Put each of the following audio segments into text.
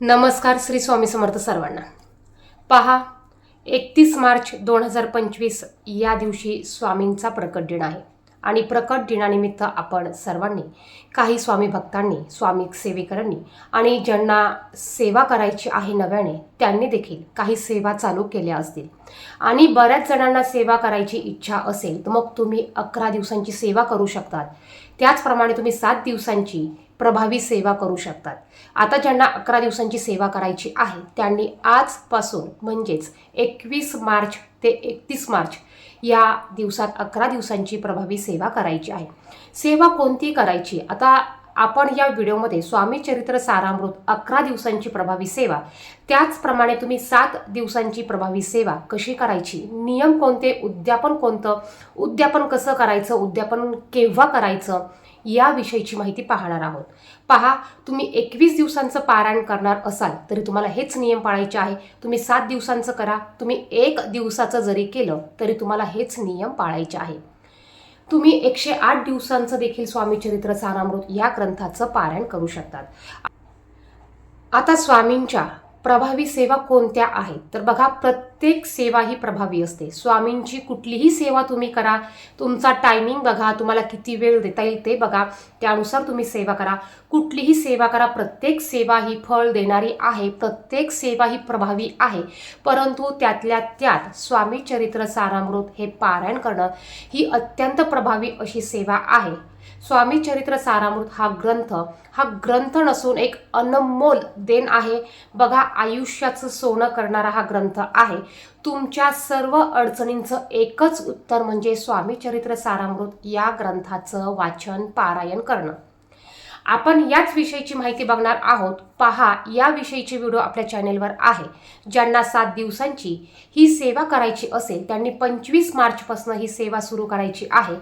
नमस्कार श्री स्वामी समर्थ सर्वांना. पहा एकतीस मार्च दोन हजार पंचवीस या दिवशी स्वामींचा प्रकट दिन आहे. आणि प्रकट दिनानिमित्त आपण सर्वांनी काही स्वामी भक्तांनी स्वामी सेवेकरांनी आणि ज्यांना सेवा करायची आहे नव्याने त्यांनी देखील काही सेवा चालू केल्या असतील. आणि बऱ्याच जणांना सेवा करायची इच्छा असेल तर मग तुम्ही अकरा दिवसांची सेवा करू शकतात. त्याचप्रमाणे तुम्ही सात दिवसांची प्रभावी सेवा करू शकतात. आता ज्यांना अकरा दिवसांची सेवा करायची आहे त्यांनी आजपासून म्हणजेच एकवीस मार्च ते एकतीस मार्च या दिवसात अकरा दिवसांची प्रभावी सेवा करायची आहे. सेवा कोणती करायची? आता आपण या व्हिडिओमध्ये स्वामी चरित्र सारामृत अकरा दिवसांची प्रभावी सेवा त्याचप्रमाणे तुम्ही सात दिवसांची प्रभावी सेवा कशी करायची? नियम कोणते? उद्यापन कोणतं? उद्यापन कसं करायचं? उद्यापन केव्हा करायचं? याविषयीची माहिती पाहणार आहोत. पहा तुम्ही एकवीस दिवसांचं पारायण करणार असाल तरी तुम्हाला हेच नियम पाळायचे आहे. तुम्ही सात दिवसांचं करा तुम्ही एक दिवसाचं जरी केलं तरी तुम्हाला हेच नियम पाळायचे आहे. तुम्ही एकशे आठ दिवसांचं देखील स्वामीचरित्र सारामृत या ग्रंथाचं पारायण करू शकतात. आता स्वामींच्या प्रभावी सेवा कोणत्या आहेत? तर बघा प्रत्येक सेवा ही प्रभावी असते. स्वामींची कुठलीही सेवा तुम्ही करा तुमचा टायमिंग बघा तुम्हाला किती वेळ देता येईल ते बघा. त्यानुसार तुम्ही सेवा करा. कुठलीही सेवा करा प्रत्येक सेवा ही फळ देणारी आहे प्रत्येक सेवा ही प्रभावी आहे. परंतु त्यातल्या त्यात स्वामी चरित्र सारामृत हे पारायण करणं ही अत्यंत प्रभावी अशी सेवा आहे. स्वामी चरित्र सारामृत हा ग्रंथ हा ग्रंथ नसून एक अनमोल देण आहे. बघा आयुष्याचं सोनं करणारा हा ग्रंथ आहे. तुमच्या सर्व अडचणींचं एकच उत्तर म्हणजे स्वामी चरित्र सारामृत या ग्रंथाचं वाचन पारायण करणं. आपण याच विषयीची माहिती बघणार आहोत. पहा या विषयीची व्हिडिओ आपल्या चॅनेलवर आहे. ज्यांना सात दिवसांची ही सेवा करायची असेल त्यांनी पंचवीस मार्चपासून ही सेवा सुरू करायची आहे.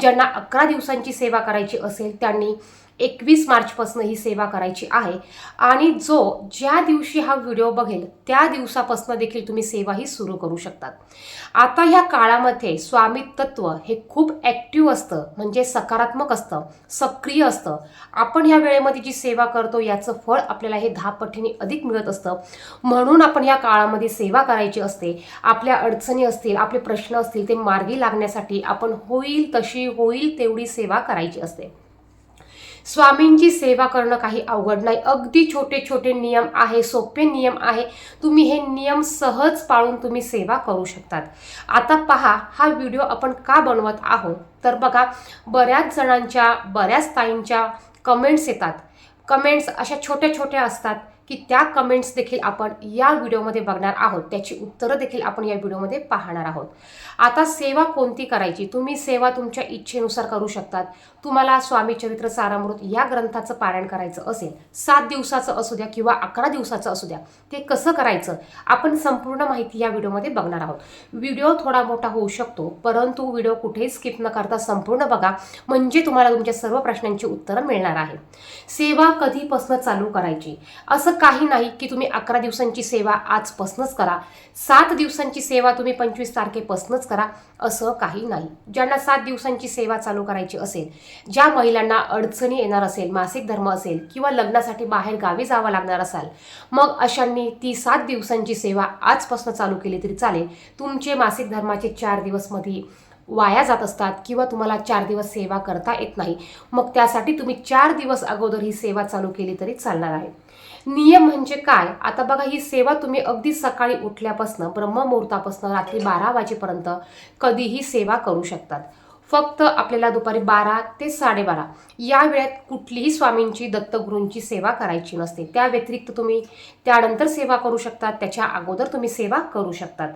ज्यांना अकरा दिवसांची सेवा करायची असेल त्यांनी एकवीस मार्चपासून ही सेवा करायची आहे. आणि जो ज्या दिवशी हा व्हिडिओ बघेल त्या दिवसापासून देखील तुम्ही सेवा ही सुरू करू शकतात. आता ह्या काळामध्ये स्वामी तत्व हे खूप ॲक्टिव्ह असतं म्हणजे सकारात्मक असतं सक्रिय असतं. आपण ह्या वेळेमध्ये जी सेवा करतो याचं फळ आपल्याला हे दहा पटीने अधिक मिळत असतं. म्हणून आपण ह्या काळामध्ये सेवा करायची असते. आपल्या अडचणी असतील आपले प्रश्न असतील ते मार्गी लागण्यासाठी आपण होईल तशी होईल तेवढी सेवा करायची असते. स्वामींची सेवा करणं काही अवघड नाही. अगदी छोटे छोटे नियम आहे सोपे नियम आहे. तुम्ही हे नियम सहज पाळून तुम्ही सेवा करू शकतात. आता पहा हा व्हिडिओ आपण का बनवत आहोत? तर बघा बऱ्याच जणांच्या बऱ्याच ताईंच्या कमेंट्स येतात. कमेंट्स अशा छोट्या छोट्या असतात. की त्या कमेंट्स देखील आपण या व्हिडिओमध्ये बघणार आहोत. त्याची उत्तरं देखील आपण या व्हिडिओमध्ये पाहणार आहोत. आता सेवा कोणती करायची? तुम्ही सेवा तुमच्या इच्छेनुसार करू शकतात. तुम्हाला स्वामी चरित्र सारामृत या ग्रंथाचं पारायण करायचं असेल सात दिवसाचं असू द्या किंवा अकरा दिवसाचं असू द्या ते कसं करायचं? आपण संपूर्ण माहिती या व्हिडिओमध्ये बघणार आहोत. व्हिडिओ थोडा मोठा होऊ शकतो परंतु व्हिडिओ कुठेही स्किप न करता संपूर्ण बघा. म्हणजे तुम्हाला तुमच्या सर्व प्रश्नांची उत्तरं मिळणार आहे. सेवा कधीपासून चालू करायची? असं असं काही नाही की तुम्ही अकरा दिवसांची सेवा आजपासूनच करा. सात दिवसांची सेवा तुम्ही पंचवीस तारखेपासूनच करा असं काही नाही. ज्यांना सात दिवसांची सेवा चालू करायची असेल ज्या महिलांना अडचणी येणार असेल मासिक धर्म असेल किंवा लग्नासाठी बाहेर गावी जावं लागणार असाल मग अशांनी ती सात दिवसांची सेवा आजपासून चालू केली तरी चालेल. तुमचे मासिक धर्माचे चार दिवसमध्ये वाया जात असतात किंवा तुम्हाला चार दिवस सेवा करता येत नाही. मग त्यासाठी तुम्ही चार दिवस अगोदर ही सेवा चालू केली तरी चालणार आहे. नियम म्हणजे काय? आता बघा ही सेवा तुम्ही अगदी सकाळी उठल्यापासून ब्रह्ममुहूर्तापासून रात्री बारा वाजेपर्यंत कधीही सेवा करू शकतात. फक्त आपल्याला दुपारी बारा ते साडेबारा या वेळेत कुठलीही स्वामींची दत्तगुरूंची सेवा करायची नसते. त्या व्यतिरिक्त तुम्ही त्यानंतर सेवा करू शकतात. त्याच्या अगोदर तुम्ही सेवा करू शकतात.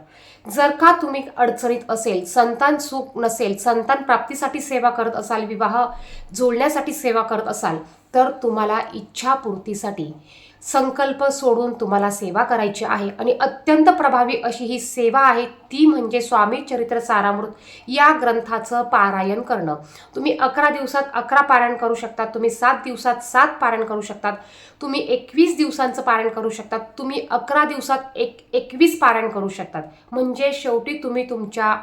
जर का तुम्ही अडचणीत असेल संतान सुख नसेल संतान प्राप्तीसाठी सेवा करत असाल विवाह जोडण्यासाठी सेवा करत असाल तर तुम्हाला इच्छापूर्तीसाठी संकल्प सोडून तुम्हाला सेवा करायची आहे. आणि अत्यंत प्रभावी अशी ही सेवा आहे ती म्हणजे स्वामी चरित्र सारामृत या ग्रंथाचं पारायण करणं. तुम्ही अकरा दिवसात अकरा पारायण करू शकतात तुम्ही सात दिवसात सात पारायण करू शकतात तुम्ही एकवीस दिवसांचं पारायण करू शकतात तुम्ही अकरा दिवसात एक एकवीस पारायण करू शकतात. म्हणजे शेवटी तुम्ही तुमच्या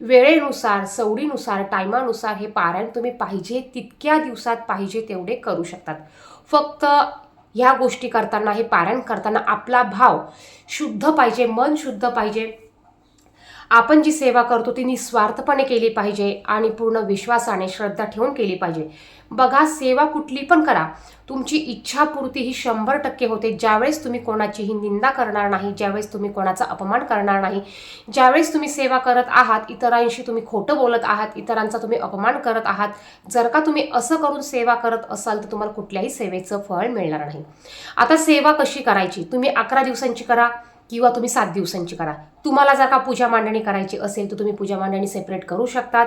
वेळेनुसार सवडीनुसार टायमानुसार हे पारायण तुम्ही पाहिजे तितक्या दिवसात पाहिजे तेवढे करू शकतात. फक्त ह्या गोष्टी करताना हे पारायण करताना आपला भाव शुद्ध पाहिजे मन शुद्ध पाहिजे. आपण जी सेवा करतो ती निस्वार्थपणे केली पाहिजे आणि पूर्ण विश्वासाने श्रद्धा ठेवून केली पाहिजे. बघा सेवा कुठली पण करा. तुमची इच्छापूर्ती ही शंभर टक्के होते. ज्यावेळेस तुम्ही कोणाचीही निंदा करणार नाही ज्यावेळेस तुम्ही कोणाचा अपमान करणार नाही ज्यावेळेस तुम्ही सेवा करत आहात इतरांशी तुम्ही खोटं बोलत आहात इतरांचा तुम्ही अपमान करत आहात जर का तुम्ही असं करून सेवा करत असाल तर तुम्हाला कुठल्याही सेवेचं फळ मिळणार नाही. आता सेवा कशी करायची? तुम्ही अकरा दिवसांची करा. किंवा तुम्ही सात दिवसांची करा. तुम्हाला जर का पूजा मांडणी करायची असेल तर तुम्ही पूजा मांडणी सेपरेट करू शकतात.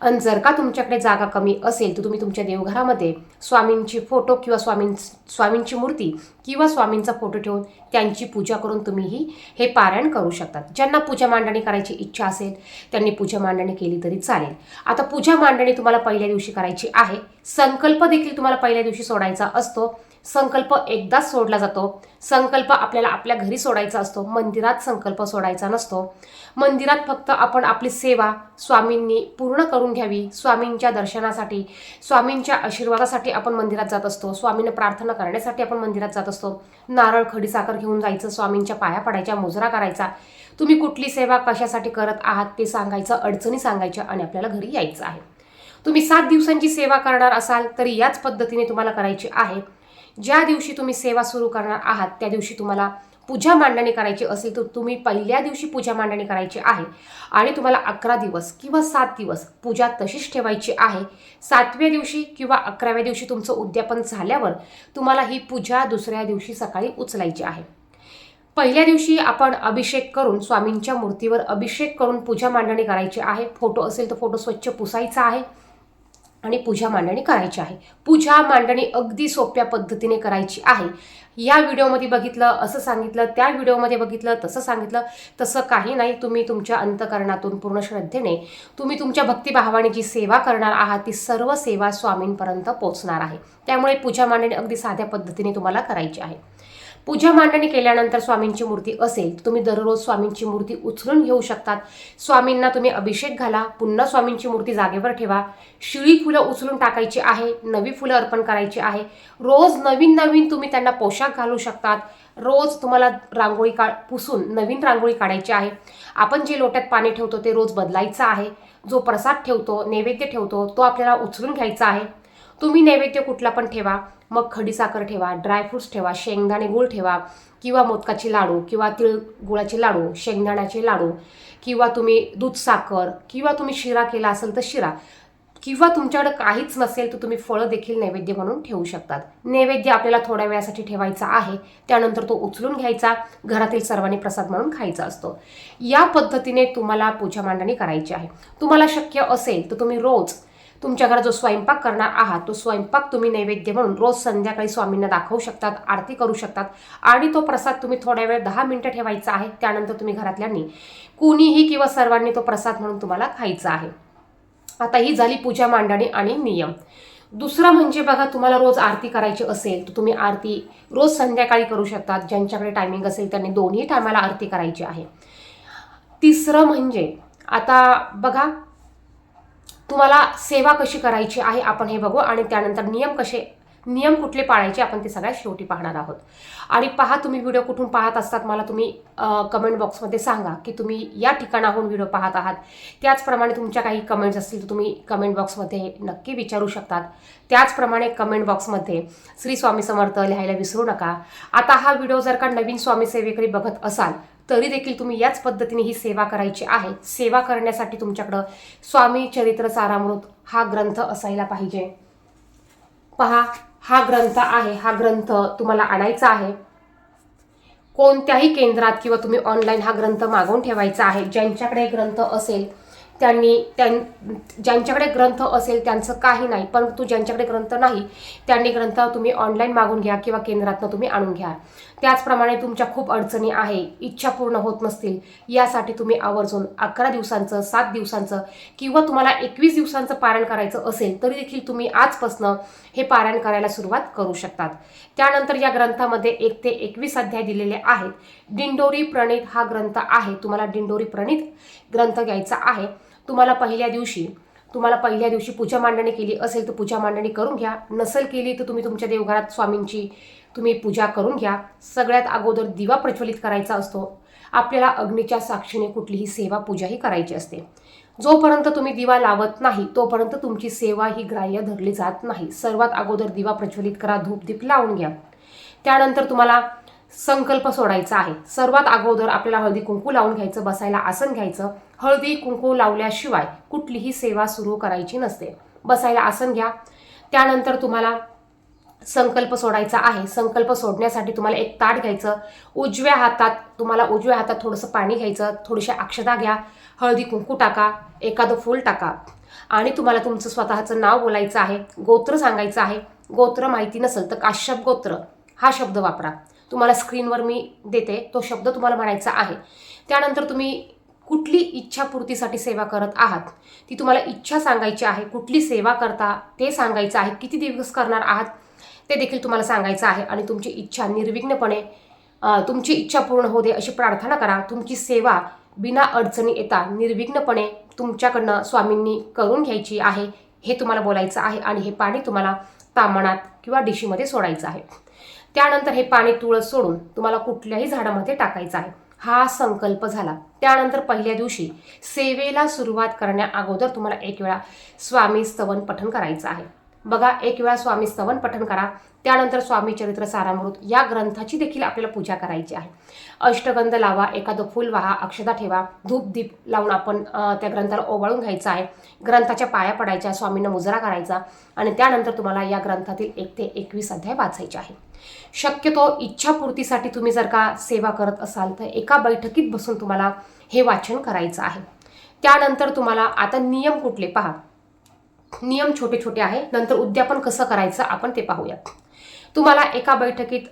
आणि जर का तुमच्याकडे जागा कमी असेल तर तुम्ही तुमच्या देवघरामध्ये स्वामींची फोटो किंवा स्वामीं स्वामींची मूर्ती किंवा स्वामींचा फोटो ठेवून त्यांची पूजा करून तुम्हीही हे पारायण करू शकतात. ज्यांना पूजा मांडणी करायची इच्छा असेल त्यांनी पूजा मांडणी केली तरी चालेल. आता पूजा मांडणी तुम्हाला पहिल्या दिवशी करायची आहे. संकल्प देखील तुम्हाला पहिल्या दिवशी सोडायचा असतो. संकल्प एकदाच सोडला जातो. संकल्प आपल्याला आपल्या घरी सोडायचा असतो. मंदिरात संकल्प सोडायचा नसतो. मंदिरात फक्त आपण आपली सेवा स्वामींनी पूर्ण करून घ्यावी. स्वामींच्या दर्शनासाठी स्वामींच्या आशीर्वादासाठी आपण मंदिरात जात असतो. स्वामींना प्रार्थना करण्यासाठी आपण मंदिरात जात असतो. नारळ खडीसाखर घेऊन जायचं स्वामींच्या पाया पडायच्या मुजरा करायचा. तुम्ही कुठली सेवा कशासाठी करत आहात ते सांगायचं अडचणी सांगायच्या आणि आपल्याला घरी यायचं आहे. तुम्ही सात दिवसांची सेवा करणार असाल तरी याच पद्धतीने तुम्हाला करायची आहे. ज्या दिवशी तुम्ही सेवा सुरू करणार आहात त्या दिवशी तुम्हाला पूजा मांडणी करायची असेल तर तुम्ही पहिल्या दिवशी पूजा मांडणी करायची आहे. आणि तुम्हाला अकरा दिवस किंवा सात दिवस पूजा तशीच ठेवायची आहे. सातव्या दिवशी किंवा अकराव्या दिवशी तुमचं उद्यापन झाल्यावर तुम्हाला ही पूजा दुसऱ्या दिवशी सकाळी उचलायची आहे. पहिल्या दिवशी आपण अभिषेक करून स्वामींच्या मूर्तीवर अभिषेक करून पूजा मांडणी करायची आहे. फोटो असेल तर फोटो स्वच्छ पुसायचा आहे. आणि पूजा मांडणी करायची आहे. पूजा मांडणी अगदी सोप्या पद्धतीने करायची आहे. या व्हिडिओमध्ये बघितलं असं सांगितलं त्या व्हिडिओमध्ये बघितलं तसं सांगितलं तसं काही नाही. तुम्ही तुमच्या अंतकरणातून पूर्ण श्रद्धेने तुम्ही तुमच्या भक्तिभावाने जी सेवा करणार आहात ती सर्व सेवा स्वामींपर्यंत पोचणार आहे. त्यामुळे पूजा मांडणी अगदी साध्या पद्धतीने तुम्हाला करायची आहे. पूजा मांडणी केल्यानंतर स्वामींची मूर्ती असेल तुम्ही दररोज स्वामींची मूर्ती उचलून घेऊ शकतात. स्वामींना तुम्ही अभिषेक घाला पुन्हा स्वामींची मूर्ती जागेवर ठेवा. शिळी फुलं उचलून टाकायची आहे नवी फुलं अर्पण करायची आहे. रोज नवीन नवीन तुम्ही त्यांना पोशाख घालू शकतात. रोज तुम्हाला रांगोळी का पुसून नवीन रांगोळी काढायची आहे. आपण जे लोट्यात पाणी ठेवतो ते रोज बदलायचं आहे. जो प्रसाद ठेवतो नैवेद्य ठेवतो तो आपल्याला उचलून घ्यायचा आहे. तुम्ही नैवेद्य कुठला पण ठेवा. मग खडीसाखर ठेवा ड्रायफ्रूट्स ठेवा शेंगदाणे गुळ ठेवा किंवा मोदकाचे लाडू किंवा तिळ गुळाचे लाडू शेंगदाण्याचे लाडू किंवा तुम्ही दूध साखर किंवा तुम्ही शिरा केला असेल तर शिरा किंवा तुमच्याकडे काहीच नसेल तर तुम्ही फळं देखील नैवेद्य म्हणून ठेवू शकतात. नैवेद्य आपल्याला थोड्या वेळासाठी ठेवायचा आहे. त्यानंतर तो उचलून घ्यायचा. घरातील सर्वांनी प्रसाद म्हणून खायचा असतो. या पद्धतीने तुम्हाला पूजा मांडणी करायची आहे. तुम्हाला शक्य असेल तर तुम्ही रोज तुमच्या घरात जो स्वयंपाक करणार आहात तो स्वयंपाक तुम्ही नैवेद्य म्हणून रोज संध्याकाळी स्वामींना दाखवू शकतात आरती करू शकतात आणि तो प्रसाद तुम्ही थोड्या वेळ दहा मिनिटं ठेवायचा आहे. त्यानंतर तुम्ही घरातल्यांनी कुणीही किंवा सर्वांनी तो प्रसाद म्हणून तुम्हाला खायचा आहे. आता ही झाली पूजा मांडणी आणि नियम. दुसरं म्हणजे बघा तुम्हाला रोज आरती करायची असेल तर तुम्ही आरती रोज संध्याकाळी करू शकतात. ज्यांच्याकडे टायमिंग असेल त्यांनी दोन्ही टायमाला आरती करायची आहे. तिसरं म्हणजे आता बघा तुम्हाला सेवा कशी करायची आहे आपण हे बघू आणि त्यानंतर नियम कसे नियम कुठले पाळायचे आपण ते सगळ्यात शेवटी पाहणार आहोत. आणि पहा तुम्ही व्हिडिओ कुठून पाहत असतात मला तुम्ही कमेंट बॉक्समध्ये सांगा की तुम्ही या ठिकाणाहून व्हिडिओ पाहत आहात. त्याचप्रमाणे तुमच्या काही कमेंट्स असतील तर तुम्ही कमेंट बॉक्समध्ये नक्की विचारू शकतात. त्याचप्रमाणे कमेंट बॉक्समध्ये श्री स्वामी समर्थ लिहायला विसरू नका. आता हा व्हिडिओ जर का नवीन स्वामी सेवेकडे बघत असाल तरी देखील तुम्ही याच पद्धतीने ही सेवा करायची आहे. सेवा करण्यासाठी तुमच्याकडं स्वामी चरित्र सारामृत हा ग्रंथ असायला पाहिजे. पहा हा ग्रंथ आहे हा ग्रंथ तुम्हाला आणायचा आहे. कोणत्याही केंद्रात किंवा तुम्ही ऑनलाईन हा ग्रंथ मागवून ठेवायचा आहे ज्यांच्याकडे ग्रंथ असेल त्यांनी त्यां ज्यांच्याकडे ग्रंथ असेल त्यांचं काही नाही परंतु ज्यांच्याकडे ग्रंथ नाही त्यांनी ग्रंथ तुम्ही ऑनलाईन मागून घ्या किंवा केंद्रातनं तुम्ही आणून घ्या. त्याचप्रमाणे तुमच्या खूप अडचणी आहे इच्छा पूर्ण होत नसतील यासाठी तुम्ही आवर्जून अकरा दिवसांचं सात दिवसांचं किंवा तुम्हाला एकवीस दिवसांचं पारायण करायचं असेल तरी देखील तुम्ही आजपासनं हे पारायण करायला सुरुवात करू शकतात. त्यानंतर या ग्रंथामध्ये एक ते एकवीस अध्याय दिलेले आहेत. दिंडोरी प्रणित हा ग्रंथ आहे. तुम्हाला दिंडोरी प्रणित ग्रंथ घ्यायचा आहे. तुम्हाला पहिल्या दिवशी तुम्हाला पहिल्या दिवशी पूजा मांडणी केली असेल तर पूजा मांडणी करून घ्या. नसेल केली तर तुम्ही तुमच्या देवघरात स्वामींची तुम्ही पूजा करून घ्या. सगळ्यात अगोदर दिवा प्रज्वलित करायचा असतो. आपल्याला अग्नीच्या साक्षीने कुठलीही सेवा पूजाही करायची असते. जोपर्यंत तुम्ही दिवा लावत नाही तोपर्यंत तुमची सेवा ही ग्राह्य धरली जात नाही. सर्वात अगोदर दिवा प्रज्वलित करा धूप दीप लावून घ्या. त्यानंतर तुम्हाला संकल्प सोडायचा आहे. सर्वात अगोदर आपल्याला हळदी कुंकू लावून घ्यायचं बसायला आसन घ्यायचं. हळदी कुंकू लावल्याशिवाय कुठलीही सेवा सुरू करायची नसते. बसायला आसन घ्या. त्यानंतर तुम्हाला संकल्प सोडायचा आहे. संकल्प सोडण्यासाठी तुम्हाला एक ताट घ्यायचं. उजव्या हातात तुम्हाला उजव्या हातात थोडंसं पाणी घ्यायचं. थोडीशी अक्षता घ्या. हळदी कुंकू टाका. एखादं फूल टाका. आणि तुम्हाला तुमचं स्वतःचं नाव बोलायचं आहे. गोत्र सांगायचं आहे. गोत्र माहिती नसेल तर काश्यप गोत्र. हा शब्द वापरा. तुम्हाला स्क्रीनवर मी देते. तो शब्द तुम्हाला म्हणायचा आहे. त्यानंतर तुम्ही कुठली इच्छापूर्तीसाठी सेवा करत आहात? ती तुम्हाला इच्छा सांगायची आहे. कुठली सेवा करता ते सांगायचं आहे. किती दिवस करणार आहात? ते देखील तुम्हाला सांगायचं आहे. आणि तुमची इच्छा निर्विघ्नपणे तुमची इच्छा पूर्ण होऊ दे अशी प्रार्थना करा. तुमची सेवा बिना अडचणी येता निर्विघ्नपणे तुमच्याकडनं स्वामींनी करून घ्यायची आहे हे तुम्हाला बोलायचं आहे. आणि हे पाणी तुम्हाला तामणात किंवा डिशीमध्ये सोडायचं आहे. त्यानंतर हे पाणी तुळस सोडून तुम्हाला कुठल्याही झाडामध्ये टाकायचं आहे. हा संकल्प झाला. त्यानंतर पहिल्या दिवशी सेवेला सुरुवात करण्या अगोदर तुम्हाला एक वेळा स्वामी स्तवन पठण करायचं आहे. बघा एक वेळा स्वामी स्तवन पठण करा त्यानंतर स्वामी चरित्र सारामृत या ग्रंथाची देखील आपल्याला पूजा करायची आहे. अष्टगंध लावा एखादं फूल वाहा अक्षता ठेवा धूप दीप लावून आपण त्या ग्रंथाला ओवाळून घ्यायचं आहे. ग्रंथाच्या पाया पडायच्या स्वामींना मुजरा करायचा आणि त्यानंतर तुम्हाला या ग्रंथातील एक ते एकवीस अध्याय वाचायचे आहे. शक्यतो इच्छापूर्तीसाठी तुम्ही जर का सेवा करत असाल तर एका बैठकीत बसून तुम्हाला हे वाचन करायचं आहे. त्यानंतर तुम्हाला आता नियम कुठले? पहा. नियम छोटे छोटे आहे. नंतर उद्यापन कसं करायचं आपण ते पाहूयात. तुम्हाला एका बैठकीत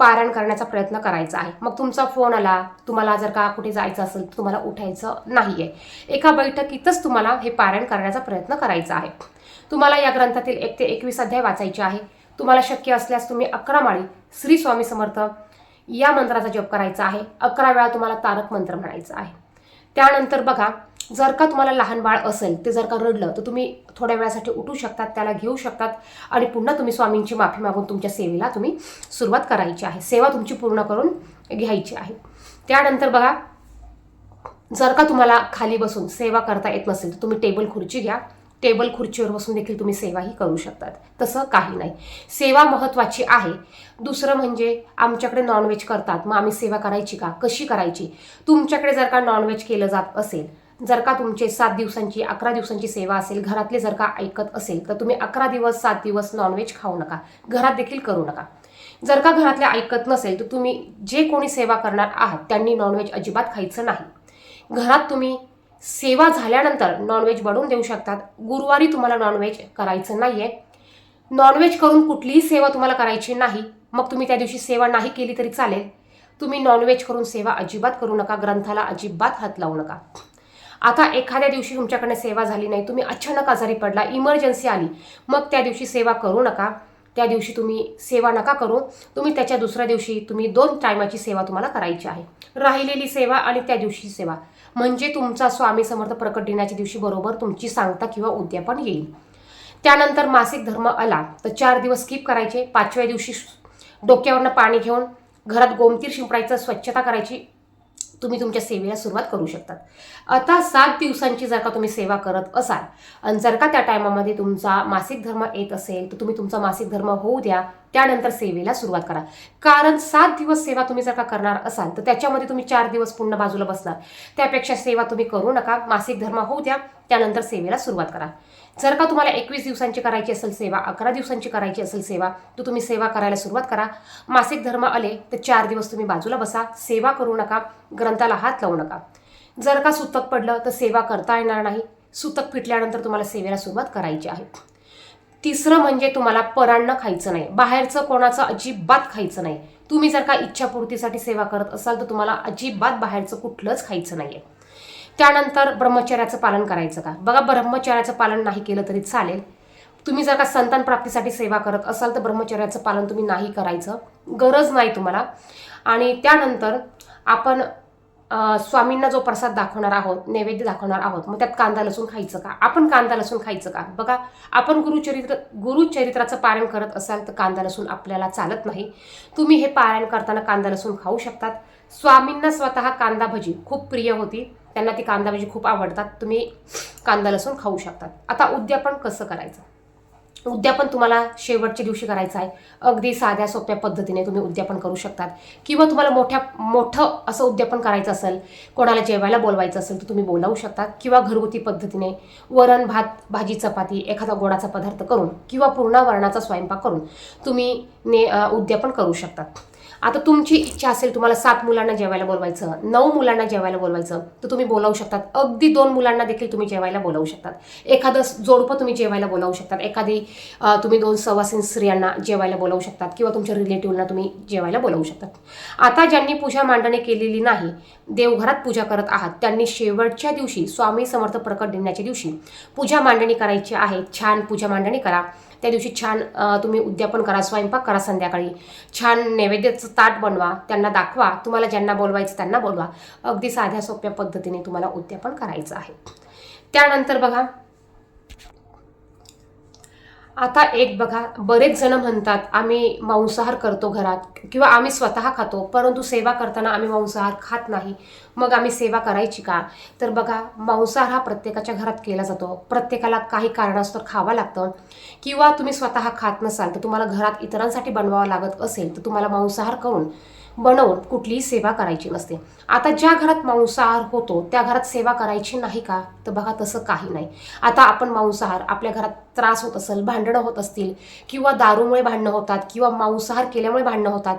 पारायण करण्याचा प्रयत्न करायचा आहे. मग तुमचा फोन आला तुम्हाला जर का कुठे जायचं असेल तर तुम्हाला उठायचं नाही आहे एका बैठकीतच तुम्हाला हे पारायण करण्याचा प्रयत्न करायचा आहे. तुम्हाला या ग्रंथातील एक ते एकवीस अध्याय वाचायचे आहे. तुम्हाला शक्य असल्यास तुम्ही अकरा माळी श्री स्वामी समर्थ या मंत्राचा जप करायचा आहे. अकरा वेळा तुम्हाला तारक मंत्र म्हणायचा आहे. त्यानंतर बघा जर का तुम्हाला लहान बाळ असेल ते जर का रडलं तर तुम्ही थोड्या वेळासाठी उठू शकतात त्याला घेऊ शकतात आणि पुन्हा तुम्ही स्वामींची माफी मागून तुमच्या सेवेला तुम्ही सुरुवात करायची आहे. सेवा तुमची पूर्ण करून घ्यायची आहे. त्यानंतर बघा जर का तुम्हाला खाली बसून सेवा करता येत नसेल तर तुम्ही टेबल खुर्ची घ्या. टेबल खुर्चीवर बसून देखील तुम्ही सेवाही करू शकतात. तसं काही नाही. सेवा महत्त्वाची आहे. दुसरं म्हणजे आमच्याकडे नॉनव्हेज करतात. मग आम्ही सेवा करायची का? कशी करायची? तुमच्याकडे जर का नॉनव्हेज केलं जात असेल जर का तुमचे सात दिवसांची अकरा दिवसांची सेवा असेल घरातले जर का ऐकत असेल तर तुम्ही अकरा दिवस सात दिवस नॉनव्हेज खाऊ नका. घरात देखील करू नका. जर का घरातल्या ऐकत नसेल तर तुम्ही जे कोणी सेवा करणार आहात त्यांनी नॉनव्हेज अजिबात खायचं नाही. घरात तुम्ही सेवा झाल्यानंतर नॉनव्हेज बनवून देऊ शकतात. गुरुवारी तुम्हाला नॉनव्हेज करायचं नाही आहे नॉनव्हेज करून कुठलीही सेवा तुम्हाला करायची नाही. मग तुम्ही त्या दिवशी सेवा नाही केली तरी चालेल. तुम्ही नॉनव्हेज करून सेवा अजिबात करू नका. ग्रंथाला अजिबात हात लावू नका. आता एखाद्या दिवशी तुमच्याकडे सेवा झाली नाही तुम्ही अचानक आजारी पडला इमर्जन्सी आली मग त्या दिवशी सेवा करू नका. त्या दिवशी तुम्ही सेवा नका करू. तुम्ही त्याच्या दुसऱ्या दिवशी तुम्ही दोन टायमाची सेवा तुम्हाला करायची आहे. राहिलेली सेवा आणि त्या दिवशी सेवा. म्हणजे तुमचा स्वामी समर्थ प्रकट दिनाच्या दिवशी बरोबर तुमची सांगता किंवा उद्यापन येईल. त्यानंतर मासिक धर्म आला तर चार दिवस स्किप करायचे. पाचव्या दिवशी डोक्यावरनं पाणी घेऊन घरात गोमतीर शिंपडायचं स्वच्छता करायची. तुम्ही तुमच्या सेवेला सुरुवात करू शकतात. आता सात दिवसांची जर का तुम्ही सेवा करत असाल आणि जर का त्या टायमामध्ये तुमचा मासिक धर्म येत असेल तर तुम्ही तुमचा मासिक धर्म होऊ द्या त्यानंतर सेवेला सुरुवात करा. कारण सात दिवस सेवा तुम्ही जर का करणार असाल तर त्याच्यामध्ये तुम्ही चार दिवस पूर्ण बाजूला बसणार. त्यापेक्षा सेवा तुम्ही करू नका मासिक धर्म होऊ द्या त्यानंतर सेवेला सुरुवात करा. जर का तुम्हाला एकवीस दिवसांची करायची असेल सेवा अकरा दिवसांची करायची असेल सेवा तर तुम्ही सेवा करायला सुरुवात करा. मासिक धर्म आले तर चार दिवस तुम्ही बाजूला बसा. सेवा करू नका ग्रंथाला हात लावू नका. जर का सुतक पडलं तर सेवा करता येणार नाही. सुतक फिटल्यानंतर तुम्हाला सेवेला सुरुवात करायची आहे. तिसरं म्हणजे तुम्हाला परान्न खायचं नाही. बाहेरचं कोणाचं अजिबात खायचं नाही. तुम्ही जर का इच्छापूर्तीसाठी सेवा करत असाल तर तुम्हाला अजिबात बाहेरचं कुठलंच खायचं नाही आहे त्यानंतर ब्रह्मचर्याचं पालन करायचं का? बघा ब्रह्मचर्याचं पालन नाही केलं तरी चालेल. तुम्ही जर का संतान प्राप्तीसाठी सेवा करत असाल तर ब्रह्मचर्याचं पालन तुम्ही नाही करायचं. गरज नाही तुम्हाला. आणि त्यानंतर आपण स्वामींना जो प्रसाद दाखवणार आहोत नैवेद्य दाखवणार आहोत मग त्यात कांदा लसूण खायचं का? आपण कांदा लसूण खायचं का? बघा आपण गुरुचरित्र गुरुचरित्राचं पारायण करत असाल तर कांदा लसूण आपल्याला चालत नाही. तुम्ही हे पारायण करताना कांदा लसूण खाऊ शकतात. स्वामींना स्वतः कांदा भजी खूप प्रिय होती. त्यांना ती कांदा भजी खूप आवडतात. तुम्ही कांदा लसूण खाऊ शकतात. आता उद्यापन कसं करायचं? उद्यापन तुम्हाला शेवटच्या दिवशी करायचं आहे. अगदी साध्या सोप्या पद्धतीने तुम्ही उद्यापन करू शकतात. किंवा तुम्हाला मोठ्या मोठं असं उद्यापन करायचं असेल कोणाला जेवायला बोलवायचं असेल तर तुम्ही बोलावू शकतात. किंवा घरगुती पद्धतीने वरण भात भाजी चपाती एखादा गोडाचा पदार्थ करून किंवा पूर्ण वरणाचा स्वयंपाक करून तुम्ही ने उद्यापन करू शकतात. आता तुमची इच्छा असेल तुम्हाला सात मुलांना जेवायला बोलवायचं नऊ मुलांना जेवायला बोलवायचं तर तुम्ही बोलावू शकतात. अगदी दोन मुलांना देखील तुम्ही जेवायला बोलावू शकतात. एखादं जोडपं तुम्ही जेवायला बोलावू शकतात. एखादी तुम्ही दोन सवासीन स्त्रियांना जेवायला बोलावू शकतात किंवा तुमच्या रिलेटिव्हना तुम्ही जेवायला बोलावू शकतात. आता ज्यांनी पूजा मांडणी केलेली नाही देवघरात पूजा करत आहात त्यांनी शेवटच्या दिवशी स्वामी समर्थ प्रकट दिनाच्या दिवशी पूजा मांडणी करायची आहे. छान पूजा मांडणी करा. त्या दिवशी छान तुम्ही उद्यापन करा स्वयंपाक करा संध्याकाळी. छान नैवेद्याचं ताट बनवा त्यांना दाखवा. तुम्हाला ज्यांना बोलवायचं त्यांना बोलवा. अगदी साध्या सोप्या पद्धतीने तुम्हाला उद्यापन करायचं आहे. त्यानंतर बघा आता एक बघा बरेच जण म्हणतात आम्ही मांसाहार करतो घरात. किंवा आम्ही स्वतः खातो परंतु सेवा करताना आम्ही मांसाहार खात नाही. मग आम्ही सेवा करायची का? तर बघा मांसाहार हा प्रत्येकाच्या घरात केला जातो. प्रत्येकाला काही कारणास्तव खावं लागतं. किंवा तुम्ही स्वतः खात नसाल तर तुम्हाला घरात इतरांसाठी बनवावं लागत असेल तर तुम्हाला मांसाहार करून बनवून कुठलीही सेवा करायची नसते. आता ज्या घरात मांसाहार होतो त्या घरात सेवा करायची नाही का? तर बघा तसं काही नाही. आता आपण मांसाहार आपल्या घरात त्रास होत असेल भांडणं होत असतील किंवा दारूमुळे भांडणं होतात किंवा मांसाहार केल्यामुळे भांडणं होतात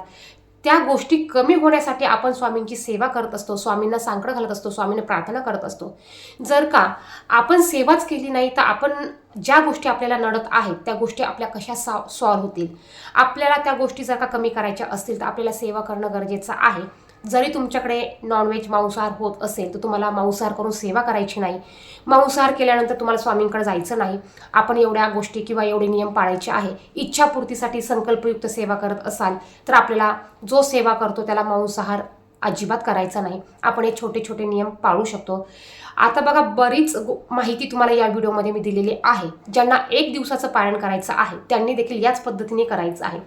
त्या गोष्टी कमी होण्यासाठी आपण स्वामींची सेवा करत असतो स्वामींना सांकड घालत असतो स्वामींना प्रार्थना करत असतो. जर का आपण सेवाच केली नाही तर आपण ज्या गोष्टी आपल्याला नडत आहेत त्या गोष्टी आपल्या कशा सा सॉल्व्ह होतील? आपल्याला त्या गोष्टी जर का कमी करायच्या असतील तर आपल्याला सेवा करणं गरजेचं आहे. जरी तुमच्याकडे नॉनव्हेज मांसाहार होत असेल तर तुम्हाला मांसाहार करून सेवा करायची नाही. मांसाहार केल्यानंतर तुम्हाला स्वामींकडे जायचं नाही. आपण एवढ्या गोष्टी किंवा एवढे नियम पाळायचे आहे. इच्छापूर्तीसाठी संकल्पयुक्त सेवा करत असाल तर आपल्याला जो सेवा करतो त्याला मांसाहार अजिबात करायचा नाही. आपण हे छोटे छोटे नियम पाळू शकतो. आता बघा बरीच गो- माहिती तुम्हाला या व्हिडिओमध्ये मी दिलेली आहे ज्यांना एक दिवसाचं पारायण करायचं आहे त्यांनी देखील याच पद्धतीने करायचं आहे.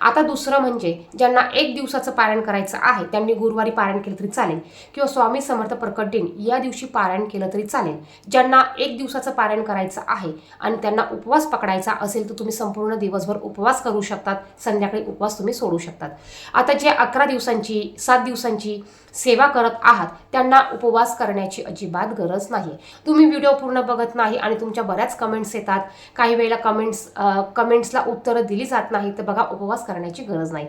आता दुसरं म्हणजे ज्यांना एक दिवसाचं पारायण करायचं आहे त्यांनी गुरुवारी पारायण केलं तरी चालेल किंवा स्वामी समर्थ प्रकट दिन या दिवशी पारायण केलं तरी चालेल. ज्यांना एक दिवसाचं पारायण करायचं आहे आणि त्यांना उपवास पकडायचा असेल तर तुम्ही संपूर्ण दिवसभर उपवास करू शकतात संध्याकाळी उपवास तुम्ही सोडू शकतात. आता जे अकरा दिवसांची सात दिवसांची सेवा करत आहात त्यांना उपवास करण्याची अजिबात गरज नाही. तुम्ही व्हिडिओ पूर्ण बघत नाही आणि तुमच्या बऱ्याच कमेंट्स येतात. काही वेळेला कमेंट्स कमेंट्सला उत्तरं दिली जात नाही तर बघा उपवास करण्याची गरज नाही.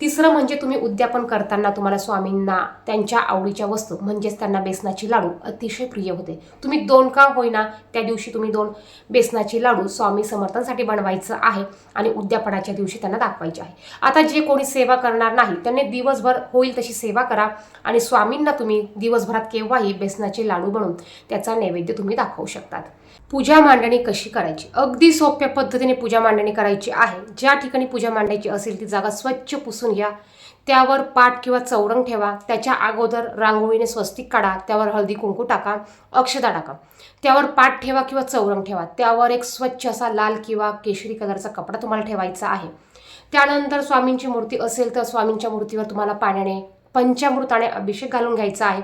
तिसरं म्हणजे तुम्ही उद्यापन करताना तुम्हाला स्वामींना त्यांच्या आवडीच्या वस्तू म्हणजेच त्यांना बेसनाची लाडू अतिशय प्रिय होते. तुम्ही दोन का होईना त्या दिवशी तुम्ही दोन बेसनाची लाडू स्वामी समर्थांसाठी बनवायचं आहे आणि उद्यापनाच्या दिवशी त्यांना दाखवायचे आहे. आता जे कोणी सेवा करणार नाही त्यांनी दिवसभर होईल तशी सेवा करा आणि स्वामींना तुम्ही दिवसभरात केव्हाही बेसनाचे लाडू बनवून त्याचा नैवेद्य तुम्ही दाखवू शकतात. पूजा मांडणी कशी करायची? अगदी सोप्या पद्धतीने पूजा मांडणी करायची आहे. ज्या ठिकाणी पूजा मांडायची असेल ती जागा स्वच्छ पुसून घ्या. त्यावर पाट किंवा चौरंग ठेवा. त्याच्या अगोदर रांगोळीने स्वस्तिक काढा. त्यावर हळदी कुंकू टाका. अक्षता टाका. त्यावर पाट ठेवा किंवा चौरंग ठेवा. त्यावर एक स्वच्छ असा लाल किंवा केशरी कलरचा कपडा तुम्हाला ठेवायचा आहे. त्यानंतर स्वामींची मूर्ती असेल तर स्वामींच्या मूर्तीवर तुम्हाला पाण्याने पंचामृताने अभिषेक घालून घ्यायचा आहे.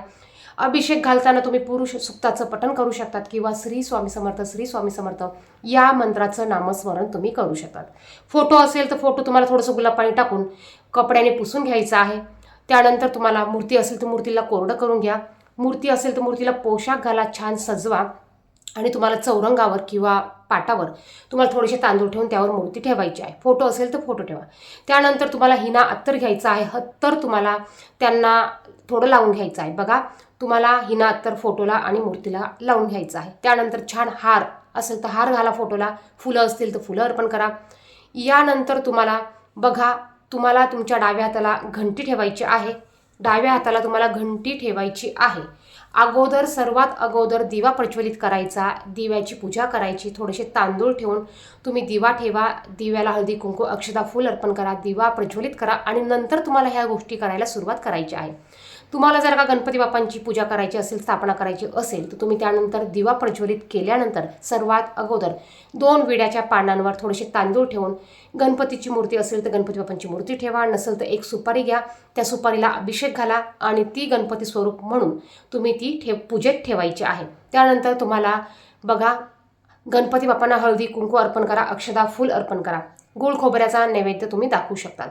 अभिषेक घालताना तुम्ही पुरुष सुक्ताचं पठण करू शकतात किंवा श्री स्वामी समर्थ श्री स्वामी समर्थ या मंत्राचं नामस्मरण तुम्ही करू शकतात. फोटो असेल तर फोटो तुम्हाला थोडंसं गुलाब पाणी टाकून कपड्याने पुसून घ्यायचा आहे. त्यानंतर तुम्हाला मूर्ती असेल तर मूर्तीला कोरडं करून घ्या. मूर्ती असेल तर मूर्तीला पोशाख घाला छान सजवा. आणि तुम्हाला चौरंगावर किंवा पाटावर तुम्हाला थोडेसे तांदूळ ठेवून त्यावर मूर्ती ठेवायची आहे. फोटो असेल तर फोटो ठेवा. त्यानंतर तुम्हाला हिना अत्तर घ्यायचा आहे. हत्तर तुम्हाला त्यांना थोडं लावून घ्यायचं आहे. बघा तुम्हाला हिना फोटोला आणि मूर्तीला लावून घ्यायचं आहे. त्यानंतर छान हार असेल तर हार घाला फोटोला. फुलं असतील तर फुलं अर्पण करा. यानंतर तुम्हाला बघा तुम्हाला तुमच्या डाव्या हाताला घंटी ठेवायची आहे. डाव्या हाताला तुम्हाला घंटी ठेवायची आहे. अगोदर सर्वात अगोदर दिवा प्रज्वलित करायचा दिव्याची पूजा करायची थोडेसे तांदूळ ठेवून तुम्ही दिवा ठेवा दिव्याला हळदी कुंकू अक्षदा फूल अर्पण करा दिवा प्रज्वलित करा आणि नंतर तुम्हाला ह्या गोष्टी करायला सुरुवात करायची आहे. तुम्हाला जर का गणपती बाप्पांची पूजा करायची असेल स्थापना करायची असेल तर तुम्ही त्यानंतर दिवा प्रज्वलित केल्यानंतर सर्वात अगोदर दोन विड्याच्या पानांवर थोडेसे तांदूळ ठेवून गणपतीची मूर्ती असेल तर गणपती बाप्पांची मूर्ती ठेवा नसेल तर एक सुपारी घ्या त्या सुपारीला अभिषेक घाला आणि ती गणपती स्वरूप म्हणून तुम्ही ती ठेव पूजेत ठेवायची आहे. त्यानंतर तुम्हाला बघा गणपती बाप्पांना हळदी कुंकू अर्पण करा अक्षदा फूल अर्पण करा. गुळ खोबऱ्याचा नैवेद्य तुम्ही दाखवू शकतात.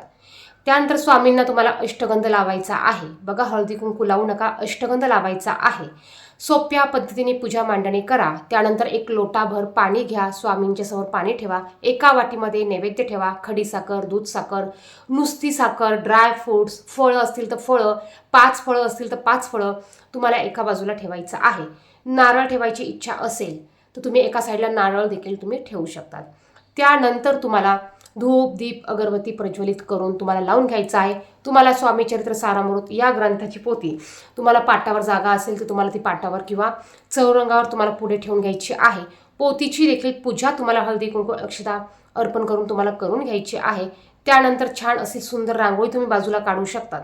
त्यानंतर स्वामींना तुम्हाला अष्टगंध लावायचा आहे. बघा हळदी कुंकू लावू नका अष्टगंध लावायचा आहे. सोप्या पद्धतीने पूजा मांडणी करा. त्यानंतर एक लोटाभर पाणी घ्या. स्वामींच्या समोर पाणी ठेवा. एका वाटीमध्ये नैवेद्य ठेवा. खडी साखर दूध साखर नुसती साखर ड्राय फ्रूट्स फळं असतील तर फळं पाच फळं असतील तर पाच फळं तुम्हाला एका बाजूला ठेवायचं आहे. नारळ ठेवायची इच्छा असेल तर तुम्ही एका साईडला नारळ देखील तुम्ही ठेवू शकतात. त्यानंतर तुम्हाला धूप दीप अगरबत्ती प्रज्वलित करून तुम्हाला लावून घ्यायचं आहे. तुम्हाला स्वामीचरित्र सारामृत या ग्रंथाची पोती. तुम्हाला पाटावर जागा असेल तर तुम्हाला ती पाटावर किंवा चौरंगावर तुम्हाला पुढे ठेवून घ्यायची आहे. पोतीची देखील पूजा तुम्हाला हळदी कुंकू अक्षता अर्पण करून तुम्हाला करून घ्यायची आहे. त्यानंतर छान अशी सुंदर रांगोळी तुम्ही बाजूला काढू शकतात.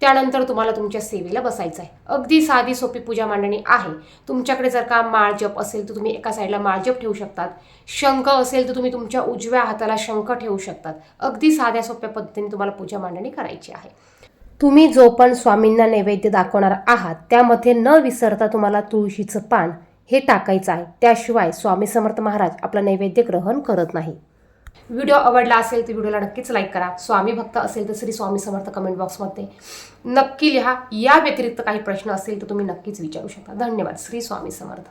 त्यानंतर तुम्हाला तुमच्या सेवेला बसायचं आहे. अगदी साधी सोपी पूजा मांडणी आहे. तुमच्याकडे जर का माळजप असेल तर तुम्ही एका साईडला माळजप ठेवू शकतात. शंख असेल तर तुम्ही तुमच्या उजव्या हाताला शंख ठेवू शकतात. अगदी साध्या सोप्या पद्धतीने तुम्हाला पूजा मांडणी करायची आहे. तुम्ही जो पण स्वामींना नैवेद्य दाखवणार आहात त्यामध्ये न विसरता तुम्हाला तुळशीचं पान हे टाकायचं आहे. त्याशिवाय स्वामी समर्थ महाराज आपलं नैवेद्य ग्रहण करत नाही. व्हिडिओ आवडला असेल तर व्हिडिओला नक्कीच लाईक करा. स्वामी भक्त असेल तर श्री स्वामी समर्थ कमेंट बॉक्समध्ये नक्की लिहा. या व्यतिरिक्त काही प्रश्न असेल तर तुम्ही नक्कीच विचारू शकता. धन्यवाद. श्री स्वामी समर्थ.